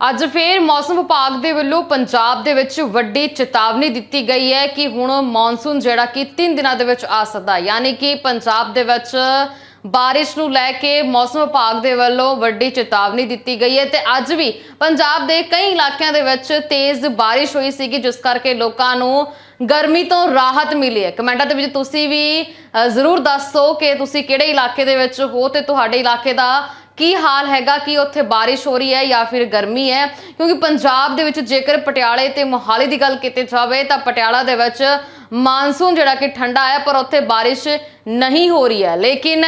ਅੱਜ ਫੇਰ ਮੌਸਮ ਵਿਭਾਗ ਦੇ ਵੱਲੋਂ ਪੰਜਾਬ ਦੇ ਵਿੱਚ ਵੱਡੀ ਚੇਤਾਵਨੀ ਦਿੱਤੀ ਗਈ ਹੈ ਕਿ ਹੁਣ ਮੌਨਸੂਨ ਜਿਹੜਾ ਕਿ 3 ਦਿਨਾਂ ਦੇ ਵਿੱਚ ਆ ਸਕਦਾ ਯਾਨੀ ਕਿ ਪੰਜਾਬ ਦੇ ਵਿੱਚ ਬਾਰਿਸ਼ ਨੂੰ ਲੈ ਕੇ ਮੌਸਮ ਵਿਭਾਗ ਦੇ ਵੱਲੋਂ ਵੱਡੀ ਚੇਤਾਵਨੀ ਦਿੱਤੀ ਗਈ ਹੈ ਤੇ ਅੱਜ ਵੀ ਪੰਜਾਬ ਦੇ ਕਈ ਇਲਾਕਿਆਂ ਦੇ ਵਿੱਚ ਤੇਜ਼ ਬਾਰਿਸ਼ ਹੋਈ ਸੀਗੀ, ਜਿਸ ਕਰਕੇ ਲੋਕਾਂ ਨੂੰ ਗਰਮੀ ਤੋਂ ਰਾਹਤ ਮਿਲੀ ਹੈ। ਕਮੈਂਟਾਂ ਦੇ ਵਿੱਚ ਤੁਸੀਂ ਵੀ ਜ਼ਰੂਰ ਦੱਸੋ ਕਿ ਤੁਸੀਂ ਕਿਹੜੇ ਇਲਾਕੇ ਦੇ ਵਿੱਚ ਹੋ ਤੇ ਤੁਹਾਡੇ ਇਲਾਕੇ ਦਾ ਕੀ ਹਾਲ ਹੈਗਾ? ਕਿ ਉੱਥੇ ਬਾਰਿਸ਼ ਹੋ ਰਹੀ ਹੈ ਜਾਂ ਫਿਰ ਗਰਮੀ ਹੈ? ਕਿਉਂਕਿ ਪੰਜਾਬ ਦੇ ਵਿੱਚ ਜੇਕਰ ਪਟਿਆਲੇ ਤੇ ਮੋਹਾਲੀ ਦੀ ਗੱਲ ਕੀਤੀ ਜਾਵੇ ਤਾਂ ਪਟਿਆਲਾ ਦੇ ਵਿੱਚ ਮਾਨਸੂਨ ਜਿਹੜਾ ਕਿ ਠੰਡਾ ਹੈ, ਪਰ ਉੱਥੇ ਬਾਰਿਸ਼ ਨਹੀਂ ਹੋ ਰਹੀ ਹੈ। ਲੇਕਿਨ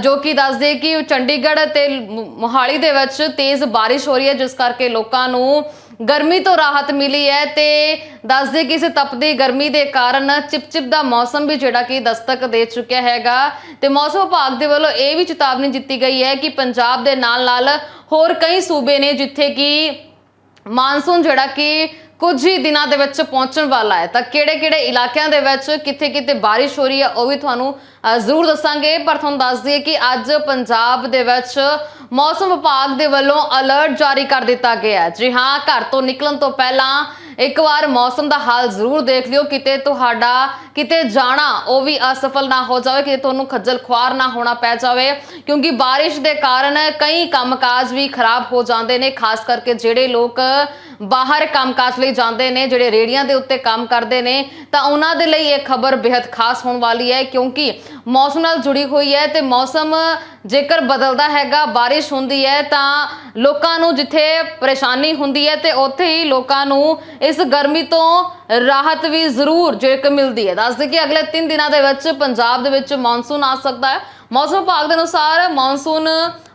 ਜੋ ਕਿ ਦੱਸਦੇ ਕਿ ਚੰਡੀਗੜ੍ਹ ਤੇ ਮੋਹਾਲੀ ਦੇ ਵਿੱਚ ਤੇਜ਼ ਬਾਰਿਸ਼ ਹੋ ਰਹੀ ਹੈ, ਜਿਸ ਕਰਕੇ ਲੋਕਾਂ ਨੂੰ ਗਰਮੀ ਤੋਂ ਰਾਹਤ ਮਿਲੀ ਹੈ ਤੇ ਦੱਸਦੇ ਕਿ ਇਸ ਤਪਦੀ ਗਰਮੀ ਦੇ ਕਾਰਨ ਚਿਪਚਿਪ ਦਾ ਮੌਸਮ ਵੀ ਜਿਹੜਾ ਕਿ ਦਸਤਕ ਦੇ ਚੁੱਕਿਆ ਹੈਗਾ। ਤੇ ਮੌਸਮ ਵਿਭਾਗ ਦੇ ਵੱਲੋਂ ਇਹ ਵੀ ਚੇਤਾਵਨੀ ਦਿੱਤੀ ਗਈ ਹੈ ਕਿ ਪੰਜਾਬ ਦੇ ਨਾਲ ਨਾਲ ਹੋਰ ਕਈ ਸੂਬੇ ਨੇ ਜਿੱਥੇ ਕਿ ਮਾਨਸੂਨ ਜਿਹੜਾ ਕਿ ਕੁਝ ਹੀ ਦਿਨਾਂ ਦੇ ਵਿੱਚ ਪਹੁੰਚਣ ਵਾਲਾ ਹੈ। ਤਾਂ ਕਿਹੜੇ-ਕਿਹੜੇ ਇਲਾਕਿਆਂ ਦੇ ਵਿੱਚ ਕਿੱਥੇ-ਕਿੱਥੇ ਬਾਰਿਸ਼ ਹੋ ਰਹੀ ਹੈ, ਉਹ ਵੀ ਤੁਹਾਨੂੰ ਜ਼ਰੂਰ ਦੱਸਾਂਗੇ। ਪਰ ਤੁਹਾਨੂੰ ਦੱਸ ਦਈਏ ਕਿ ਅੱਜ ਪੰਜਾਬ ਦੇ ਵਿੱਚ ਮੌਸਮ ਵਿਭਾਗ ਦੇ ਵੱਲੋਂ ਅਲਰਟ ਜਾਰੀ ਕਰ ਦਿੱਤਾ ਗਿਆ ਹੈ। ਜੀ ਹਾਂ, ਘਰ ਤੋਂ ਨਿਕਲਣ ਤੋਂ ਪਹਿਲਾਂ ਇੱਕ ਵਾਰ ਮੌਸਮ ਦਾ ਹਾਲ ਜ਼ਰੂਰ ਦੇਖ ਲਿਓ। ਕਿਤੇ ਤੁਹਾਡਾ, ਕਿਤੇ ਜਾਣਾ, ਉਹ ਵੀ ਅਸਫਲ ਨਾ ਹੋ ਜਾਵੇ। ਕਿਤੇ ਤੁਹਾਨੂੰ ਖੱਜਲ ਖੁਆਰ ਨਾ ਹੋਣਾ ਪੈ ਜਾਵੇ। ਕਿਉਂਕਿ ਬਾਰਿਸ਼ ਦੇ ਕਾਰਨ ਕਈ ਕੰਮਕਾਜ ਵੀ ਖਰਾਬ ਹੋ ਜਾਂਦੇ ਨੇ। ਖਾਸ ਕਰਕੇ ਜਿਹੜੇ ਲੋਕ ਬਾਹਰ ਕੰਮਕਾਜ ਲਈ ਜਾਂਦੇ ਨੇ, ਜਿਹੜੇ ਰੇੜੀਆਂ ਦੇ ਉੱਤੇ ਕੰਮ ਕਰਦੇ ਨੇ, ਤਾਂ ਉਹਨਾਂ ਦੇ ਲਈ ਇਹ ਖਬਰ ਬੇहद ਖਾਸ ਹੋਣ ਵਾਲੀ ਹੈ, ਕਿਉਂਕਿ ਮੌਸਮ ਨਾਲ ਜੁੜੀ ਹੋਈ ਹੈ ਤੇ ਮੌਸਮ ਜੇਕਰ ਬਦਲਦਾ ਹੈਗਾ, ਬਾਰਿਸ਼ ਹੁੰਦੀ ਹੈ, ਤਾਂ ਲੋਕਾਂ ਨੂੰ ਜਿੱਥੇ ਪਰੇਸ਼ਾਨੀ ਹੁੰਦੀ ਹੈ ਤੇ ਉੱਥੇ ਹੀ ਲੋਕਾਂ ਨੂੰ ਇਸ ਗਰਮੀ ਤੋਂ ਰਾਹਤ ਵੀ ਜ਼ਰੂਰ ਜੇਕਰ ਮਿਲਦੀ ਹੈ। ਦੱਸਦੇ ਕਿ ਅਗਲੇ 3 ਦਿਨਾਂ ਦੇ ਵਿੱਚ ਪੰਜਾਬ ਦੇ ਵਿੱਚ ਮੌਨਸੂਨ ਆ ਸਕਦਾ ਹੈ। ਮੌਸਮ ਵਿਭਾਗ ਦੇ ਅਨੁਸਾਰ ਮੌਨਸੂਨ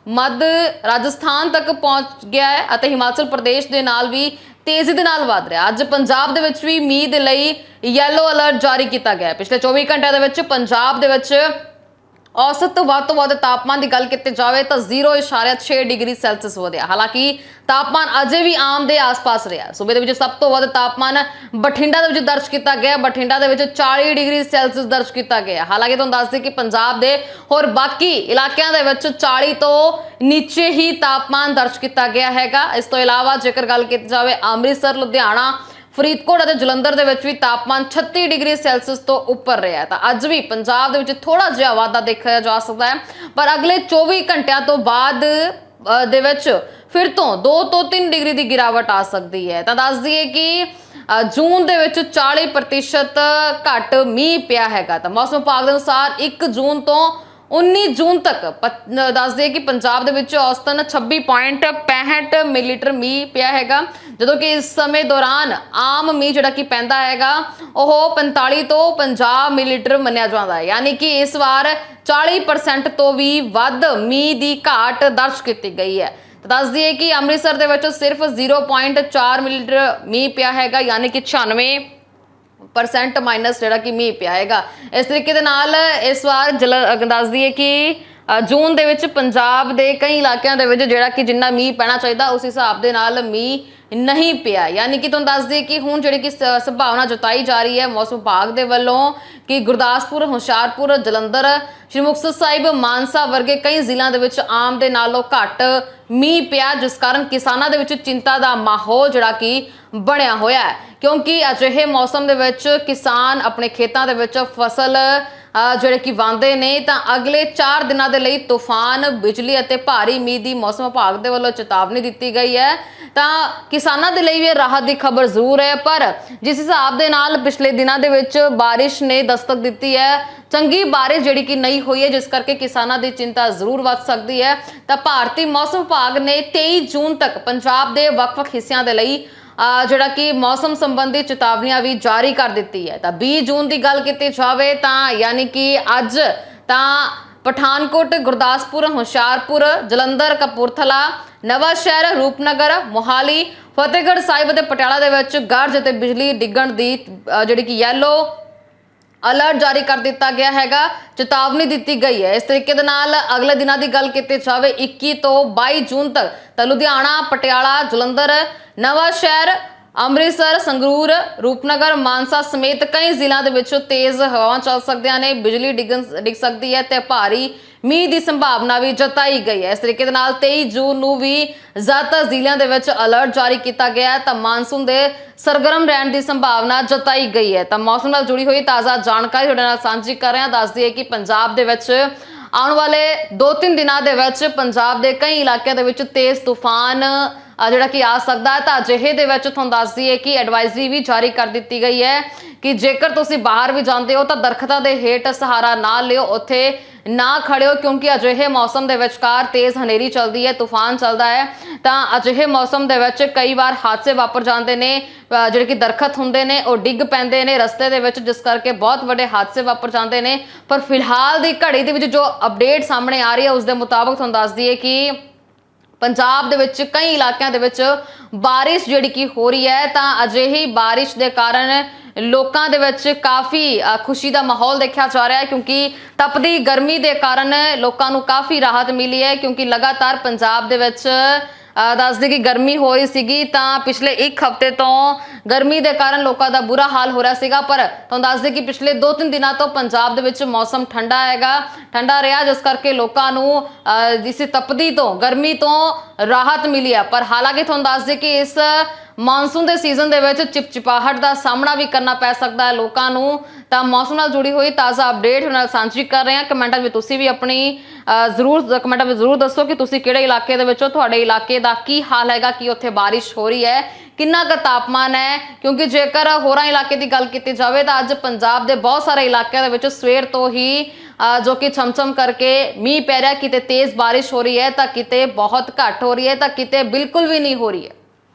ਮੱਧ ਰਾਜਸਥਾਨ ਤੱਕ ਪਹੁੰਚ ਗਿਆ ਹੈ ਅਤੇ ਹਿਮਾਚਲ ਪ੍ਰਦੇਸ਼ ਦੇ ਨਾਲ ਵੀ ਤੇਜ਼ੀ ਦੇ ਨਾਲ ਵਧ ਰਿਹਾ। ਅੱਜ ਪੰਜਾਬ ਦੇ ਵਿੱਚ ਵੀ ਮੀਂਹ ਦੇ ਲਈ ਯੈਲੋ ਅਲਰਟ ਜਾਰੀ ਕੀਤਾ ਗਿਆ ਪਿਛਲੇ 24 ਘੰਟਿਆਂ ਦੇ ਵਿੱਚ ਪੰਜਾਬ ਦੇ ਵਿੱਚ ਔਸਤ ਤੋਂ ਵੱਧ ਤੋਂ ਵੱਧ ਤਾਪਮਾਨ ਦੀ ਗੱਲ ਕੀਤੀ ਜਾਵੇ ਤਾਂ 0.6 ਡਿਗਰੀ ਸੈਲਸੀਅਸ ਵਧਿਆ। ਹਾਲਾਂਕਿ ਤਾਪਮਾਨ ਅਜੇ ਵੀ ਆਮ ਦੇ ਆਸ-ਪਾਸ ਰਿਹਾ। ਸੂਬੇ ਦੇ ਵਿੱਚ ਸਭ ਤੋਂ ਵੱਧ ਤਾਪਮਾਨ ਬਠਿੰਡਾ ਦੇ ਵਿੱਚ ਦਰਜ ਕੀਤਾ ਗਿਆ। ਬਠਿੰਡਾ ਦੇ ਵਿੱਚ 40 ਡਿਗਰੀ ਸੈਲਸੀਅਸ ਦਰਜ ਕੀਤਾ ਗਿਆ। ਹਾਲਾਂਕਿ ਤੁਹਾਨੂੰ ਦੱਸ ਦਈਏ ਕਿ ਪੰਜਾਬ ਦੇ ਹੋਰ ਬਾਕੀ ਇਲਾਕਿਆਂ ਦੇ ਵਿੱਚ 40 ਤੋਂ ਨੀਚੇ ਹੀ ਤਾਪਮਾਨ ਦਰਜ ਕੀਤਾ ਗਿਆ ਹੈਗਾ। ਇਸ ਤੋਂ ਇਲਾਵਾ ਜੇਕਰ ਗੱਲ ਕੀਤੀ ਜਾਵੇ ਅੰਮ੍ਰਿਤਸਰ, ਲੁਧਿਆਣਾ ਫਰੀਦਕੋਟ ਅਤੇ ਜਲੰਧਰ ਦੇ ਵਿੱਚ ਵੀ ਤਾਪਮਾਨ 36 ਡਿਗਰੀ ਸੈਲਸੀਅਸ ਤੋਂ ਉੱਪਰ ਰਿਹਾ ਤਾਂ ਅੱਜ ਵੀ ਪੰਜਾਬ ਦੇ ਵਿੱਚ ਥੋੜਾ ਜਿਹਾ ਵਾਧਾ ਦੇਖਿਆ ਜਾ ਸਕਦਾ ਹੈ। ਪਰ ਅਗਲੇ 24 ਘੰਟਿਆਂ ਤੋਂ ਬਾਅਦ ਦੇ ਵਿੱਚ ਫਿਰ ਤੋਂ 2 ਤੋਂ 3 ਡਿਗਰੀ ਦੀ ਗਿਰਾਵਟ ਆ ਸਕਦੀ ਹੈ। ਤਾਂ ਦੱਸ ਦਈਏ ਕਿ ਜੂਨ ਦੇ ਵਿੱਚ 40% ਘੱਟ ਮੀਂਹ ਪਿਆ ਹੈਗਾ। ਤਾਂ ਮੌਸਮ ਵਿਭਾਗ ਦੇ ਅਨੁਸਾਰ 1 ਜੂਨ ਤੋਂ 19 ਜੂਨ ਤੱਕ ਪ- ਅ, ਕਿ ਪੰਜਾਬ ਦੇ ਵਿੱਚ ਔਸਤਨ 26.65 ਮਿਲੀਲੀਟਰ ਮੀਂਹ ਪਿਆ ਹੈਗਾ। ਜਦੋਂ ਕਿ ਇਸ ਸਮੇਂ ਦੌਰਾਨ ਆਮ ਮੀਂਹ ਜਿਹੜਾ ਕਿ ਪੈਂਦਾ ਹੈਗਾ ਉਹ 45 ਤੋਂ 50 ਮਿਲੀਲੀਟਰ ਮੰਨਿਆ ਜਾਂਦਾ ਹੈ। ਯਾਨੀ ਕਿ ਇਸ ਵਾਰ 40% ਤੋਂ ਵੀ ਵੱਧ ਮੀਂਹ ਦੀ ਘਾਟ ਦਰਜ ਕੀਤੀ ਗਈ ਹੈ। ਤਾਂ ਦੱਸ ਦਈਏ ਕਿ ਅੰਮ੍ਰਿਤਸਰ ਦੇ ਵਿੱਚ ਸਿਰਫ 0.4 ਮਿਲੀਲੀਟਰ ਮੀਂਹ ਪਿਆ ਹੈਗਾ ਯਾਨੀ ਕਿ 96 ਪਰਸੈਂਟ ਮਾਈਨਸ ਜਿਹੜਾ ਕਿ ਮੀਂਹ ਪਿਆ ਹੈਗਾ। ਇਸ ਤਰੀਕੇ ਦੇ ਨਾਲ ਇਸ ਵਾਰ ਜਲ ਅਹ ਦੱਸ ਦਈਏ ਕਿ ਅ, ਜੂਨ ਦੇ ਵਿੱਚ ਪੰਜਾਬ ਦੇ ਕਈ ਇਲਾਕਿਆਂ ਦੇ ਵਿੱਚ ਜਿਹੜਾ ਕਿ ਜਿੰਨਾ ਮੀਂਹ ਪੈਣਾ ਚਾਹੀਦਾ ਉਸ ਹਿਸਾਬ ਦੇ ਨਾਲ ਮੀਂਹ ਨਹੀਂ ਪਿਆ। ਯਾਨੀ ਕਿ ਤੁਹਾਨੂੰ ਦੱਸ ਦਈਏ ਕਿ ਹੁਣ ਜਿਹੜੀ ਕਿ ਸ- ਸੰਭਾਵਨਾ ਜਤਾਈ ਜਾ ਰਹੀ ਹੈ ਮੌਸਮ ਵਿਭਾਗ ਦੇ ਵੱਲੋਂ ਕਿ ਗੁਰਦਾਸਪੁਰ, ਹੁਸ਼ਿਆਰਪੁਰ, ਜਲੰਧਰ, ਸ਼੍ਰੀ ਮੁਕਤਸਰ ਸਾਹਿਬ, ਮਾਨਸਾ ਵਰਗੇ ਕਈ ਜ਼ਿਲ੍ਹਿਆਂ ਦੇ ਵਿੱਚ ਆਮ ਦੇ ਨਾਲੋਂ ਘੱਟ ਮੀਂਹ ਪਿਆ, ਜਿਸ ਕਾਰਨ ਕਿਸਾਨਾਂ ਦੇ ਵਿੱਚ ਚਿੰਤਾ ਦਾ ਮਾਹੌਲ ਜਿਹੜਾ ਕਿ ਬਣਿਆ ਹੋਇਆ ਹੈ। ਕਿਉਂਕਿ ਅਜਿਹੇ ਮੌਸਮ ਦੇ ਵਿੱਚ ਕਿਸਾਨ ਆਪਣੇ ਖੇਤਾਂ ਦੇ ਵਿੱਚ ਫਸਲ ਜਿਹੜੇ ਕਿ ਵਾਂਦੇ ਨੇ, ਤਾਂ ਅਗਲੇ 4 ਦਿਨਾਂ ਦੇ ਲਈ ਤੂਫਾਨ, ਬਿਜਲੀ ਅਤੇ ਭਾਰੀ ਮੀਂਹ ਦੀ ਮੌਸਮ ਵਿਭਾਗ ਦੇ ਵੱਲੋਂ ਚੇਤਾਵਨੀ ਦਿੱਤੀ ਗਈ ਹੈ। ਤਾਂ ਕਿਸਾਨਾਂ ਦੇ ਲਈ ਵੀ ਰਾਹਤ ਦੀ ਖਬਰ ਜ਼ਰੂਰ ਹੈ, ਪਰ ਜਿਸ ਹਿਸਾਬ ਦੇ ਨਾਲ ਪਿਛਲੇ ਦਿਨਾਂ ਦੇ ਵਿੱਚ ਬਾਰਿਸ਼ ਨੇ ਦਸਤਕ ਦਿੱਤੀ ਹੈ, ਚੰਗੀ ਬਾਰਿਸ਼ ਜਿਹੜੀ ਕਿ ਨਹੀਂ ਹੋਈ ਹੈ, ਜਿਸ ਕਰਕੇ ਕਿਸਾਨਾਂ ਦੀ ਚਿੰਤਾ ਜ਼ਰੂਰ ਵੱਧ ਸਕਦੀ ਹੈ। ਤਾਂ ਭਾਰਤੀ ਮੌਸਮ ਵਿਭਾਗ ਨੇ 23 ਜੂਨ ਤੱਕ ਪੰਜਾਬ ਦੇ ਵੱਖ-ਵੱਖ ਹਿੱਸਿਆਂ ਦੇ ਲਈ ਜਿਹੜਾ ਕਿ ਮੌਸਮ ਸੰਬੰਧੀ ਚੇਤਾਵਨੀਆਂ ਵੀ ਜਾਰੀ ਕਰ ਦਿੱਤੀ ਹੈ। ਤਾਂ 20 ਜੂਨ ਦੀ ਗੱਲ ਕੀਤੀ ਜਾਵੇ ਤਾਂ ਯਾਨੀ ਕਿ ਅੱਜ ਤਾਂ ਪਠਾਨਕੋਟ, ਗੁਰਦਾਸਪੁਰ, ਹੁਸ਼ਿਆਰਪੁਰ, ਜਲੰਧਰ, ਕਪੂਰਥਲਾ ਨਵਾਂ ਸ਼ਹਿਰ ਰੂਪਨਗਰ, ਮੋਹਾਲੀ, ਫਤਿਹਗੜ੍ਹ ਸਾਹਿਬ ਅਤੇ ਪਟਿਆਲਾ ਦੇ ਵਿੱਚ ਗਰਜ ਅਤੇ ਬਿਜਲੀ ਡਿੱਗਣ ਦੀ ਜਿਹੜੀ ਕਿ ਯੈਲੋ ਅਲਰਟ ਜਾਰੀ ਕਰ ਦਿੱਤਾ ਗਿਆ ਹੈਗਾ। ਚੇਤਾਵਨੀ ਦਿੱਤੀ ਗਈ ਹੈ। ਇਸ ਤਰੀਕੇ ਦੇ ਨਾਲ ਅਗਲੇ ਦਿਨਾਂ ਦੀ ਗੱਲ ਕੀਤੀ ਜਾਵੇ 21 ਤੋਂ 22 ਜੂਨ ਤੱਕ ਤਾਂ ਲੁਧਿਆਣਾ, ਪਟਿਆਲਾ, ਜਲੰਧਰ, ਨਵਾਂ ਸ਼ਹਿਰ, ਅੰਮ੍ਰਿਤਸਰ, ਸੰਗਰੂਰ, ਰੂਪਨਗਰ, ਮਾਨਸਾ ਸਮੇਤ ਕਈ ਜ਼ਿਲ੍ਹਿਆਂ ਦੇ ਵਿੱਚ ਤੇਜ਼ ਹਵਾਵਾਂ ਚੱਲ ਸਕਦੀਆਂ ਨੇ। ਬਿਜਲੀ ਡਿੱਗਣ ਡਿੱਗ ਸਕਦੀ ਹੈ ਤੇ ਭਾਰੀ ਮੀਂਹ ਦੀ ਸੰਭਾਵਨਾ ਵੀ ਜਤਾਈ ਗਈ ਹੈ। ਇਸ ਤਰੀਕੇ ਦੇ ਨਾਲ 23 ਜੂਨ ਨੂੰ ਵੀ ਜ਼ਿਆਦਾਤਰ ਜ਼ਿਲ੍ਹਿਆਂ ਦੇ ਵਿੱਚ ਅਲਰਟ ਜਾਰੀ ਕੀਤਾ ਗਿਆ ਹੈ। ਤਾਂ ਮਾਨਸੂਨ ਦੇ ਸਰਗਰਮ ਰਹਿਣ ਦੀ ਸੰਭਾਵਨਾ ਜਤਾਈ ਗਈ ਹੈ। ਤਾਂ ਮੌਸਮ ਨਾਲ ਜੁੜੀ ਹੋਈ ਤਾਜ਼ਾ ਜਾਣਕਾਰੀ ਤੁਹਾਡੇ ਨਾਲ ਸਾਂਝੀ ਕਰ ਰਹੇ ਹਾਂ। ਦੱਸਦੀ ਹੈ ਕਿ ਪੰਜਾਬ ਦੇ ਵਿੱਚ ਆਉਣ ਵਾਲੇ 2-3 ਦਿਨਾਂ ਦੇ ਵਿੱਚ ਪੰਜਾਬ ਦੇ ਕਈ ਇਲਾਕਿਆਂ ਦੇ ਵਿੱਚ ਤੇਜ਼ ਤੂਫਾਨ ਜਿਹੜਾ ਕਿ ਆ ਸਕਦਾ ਹੈ, ਤਾਂ ਅਜਿਹੇ ਦੇ ਵਿੱਚ ਤੁਹਾਨੂੰ ਦੱਸਦੀ ਹੈ ਕਿ ਐਡਵਾਈਜ਼ਰੀ ਵੀ ਜਾਰੀ ਕਰ ਦਿੱਤੀ ਗਈ ਹੈ ਕਿ ਜੇਕਰ ਤੁਸੀਂ ਬਾਹਰ ਵੀ ਜਾਂਦੇ ਹੋ, ਤਾਂ ਦਰਖਤਾਂ ਦੇ ਹੇਠ ਸਹਾਰਾ ਨਾ ਲਿਓ, ਉੱਥੇ ਨਾ ਖੜਿਓ ਕਿਉਂਕਿ ਅਜਿਹੇ ਮੌਸਮ ਦੇ ਵਿਚਕਾਰ ਤੇਜ਼ ਹਨੇਰੀ ਚੱਲਦੀ ਹੈ, ਤੂਫਾਨ ਚੱਲਦਾ ਹੈ, ਤਾਂ ਅਜਿਹੇ ਮੌਸਮ ਦੇ ਵਿੱਚ ਕਈ ਵਾਰ ਹਾਦਸੇ ਵਾਪਰ ਜਾਂਦੇ ਨੇ ਜਿਹੜੇ ਕਿ ਦਰਖਤ ਹੁੰਦੇ ਨੇ, ਉਹ ਡਿੱਗ ਪੈਂਦੇ ਨੇ, ਰਸਤੇ ਦੇ ਵਿੱਚ, ਜਿਸ ਕਰਕੇ ਬਹੁਤ ਵੱਡੇ ਹਾਦਸੇ ਵਾਪਰ ਜਾਂਦੇ ਨੇ। ਪਰ ਫਿਲਹਾਲ ਦੀ ਘੜੀ ਦੇ ਵਿੱਚ ਜੋ ਅਪਡੇਟ ਸਾਹਮਣੇ ਆ ਰਹੀ ਹੈ, ਉਸ ਦੇ ਮੁਤਾਬਕ ਤੁਹਾਨੂੰ ਦੱਸ ਦਈਏ ਕਿ ਪੰਜਾਬ ਦੇ ਵਿੱਚ ਕਈ ਇਲਾਕਿਆਂ ਦੇ ਵਿੱਚ ਬਾਰਿਸ਼ ਜਿਹੜੀ ਕਿ ਹੋ ਰਹੀ ਹੈ, ਤਾਂ ਅਜਿਹੀ ਬਾਰਿਸ਼ ਦੇ ਕਾਰਨ ਲੋਕਾਂ ਦੇ ਵਿੱਚ ਕਾਫੀ ਖੁਸ਼ੀ ਦਾ ਮਾਹੌਲ ਦੇਖਿਆ ਜਾ ਰਿਹਾ ਹੈ ਕਿਉਂਕਿ ਤਪਦੀ ਗਰਮੀ ਦੇ ਕਾਰਨ ਲੋਕਾਂ ਨੂੰ ਕਾਫੀ ਰਾਹਤ ਮਿਲੀ ਹੈ ਕਿਉਂਕਿ ਲਗਾਤਾਰ ਪੰਜਾਬ ਦੇ ਵਿੱਚ ਦੱਸਦੇ ਕਿ ਗਰਮੀ ਹੋ ਰਹੀ ਸੀਗੀ ਤਾਂ ਪਿਛਲੇ ਇੱਕ ਹਫ਼ਤੇ ਤੋਂ ਗਰਮੀ ਦੇ ਕਾਰਨ ਲੋਕਾਂ ਦਾ ਬੁਰਾ ਹਾਲ ਹੋ ਰਿਹਾ ਸੀਗਾ ਪਰ ਤੁਹਾਨੂੰ ਦੱਸਦੇ ਕਿ ਪਿਛਲੇ 2-3 ਦਿਨਾਂ ਤੋਂ ਪੰਜਾਬ ਦੇ ਵਿੱਚ ਮੌਸਮ ਠੰਡਾ ਹੈਗਾ ਠੰਡਾ ਰਿਹਾ ਜਿਸ ਕਰਕੇ ਲੋਕਾਂ ਨੂੰ ਅ, ਇਸ ਤਪਦੀ ਤੋਂ ਗਰਮੀ ਤੋਂ ਰਾਹਤ ਮਿਲੀ ਹੈ। ਪਰ ਹਾਲਾਂਕਿ ਤੁਹਾਨੂੰ ਦੱਸਦੇ ਕਿ ਇਸ ਮਾਨਸੂਨ ਦੇ ਸੀਜ਼ਨ ਦੇ ਵਿੱਚ ਚਿਪਚਿਪਾਹਟ ਦਾ ਸਾਹਮਣਾ ਵੀ ਕਰਨਾ ਪੈ ਸਕਦਾ ਹੈ। ਲੋਕਾਂ ਨੂੰ ਤਾਂ ਮੌਸਮ ਨਾਲ ਜੁੜੀ ਹੋਈ ਤਾਜ਼ਾ ਅਪਡੇਟ ਨਾਲ ਸਾਂਝੀ ਕਰ ਰਹੇ ਹਾਂ। ਕਮੈਂਟਾਂ ਵਿੱਚ ਤੁਸੀਂ ਵੀ ਆਪਣੀ ਜ਼ਰੂਰ ਕਮੈਂਟਾਂ ਵਿੱਚ ਜ਼ਰੂਰ ਦੱਸੋ ਕਿ ਤੁਸੀਂ ਕਿਹੜੇ ਇਲਾਕੇ ਦੇ ਵਿੱਚੋਂ ਤੁਹਾਡੇ ਇਲਾਕੇ ਦਾ ਕੀ ਹਾਲ ਹੈਗਾ, ਕਿ ਉੱਥੇ ਬਾਰਿਸ਼ ਹੋ ਰਹੀ ਹੈ, ਕਿੰਨਾ ਕੁ ਤਾਪਮਾਨ ਹੈ, ਕਿਉਂਕਿ ਜੇਕਰ ਹੋਰਾਂ ਇਲਾਕੇ ਦੀ ਗੱਲ ਕੀਤੀ ਜਾਵੇ ਤਾਂ ਅੱਜ ਪੰਜਾਬ ਦੇ ਬਹੁਤ ਸਾਰੇ ਇਲਾਕਿਆਂ ਦੇ ਵਿੱਚ ਸਵੇਰ ਤੋਂ ਹੀ ਜੋ ਕਿ ਛਮਛਮ ਕਰਕੇ ਮੀਂਹ ਪੈ ਰਿਹਾ, ਕਿਤੇ ਤੇਜ਼ ਬਾਰਿਸ਼ ਹੋ ਰਹੀ ਹੈ ਤਾਂ ਕਿਤੇ ਬਹੁਤ ਘੱਟ ਹੋ ਰਹੀ ਹੈ, ਤਾਂ ਕਿਤੇ ਬਿਲਕੁਲ ਵੀ ਨਹੀਂ ਹੋ ਰਹੀ ਹੈ।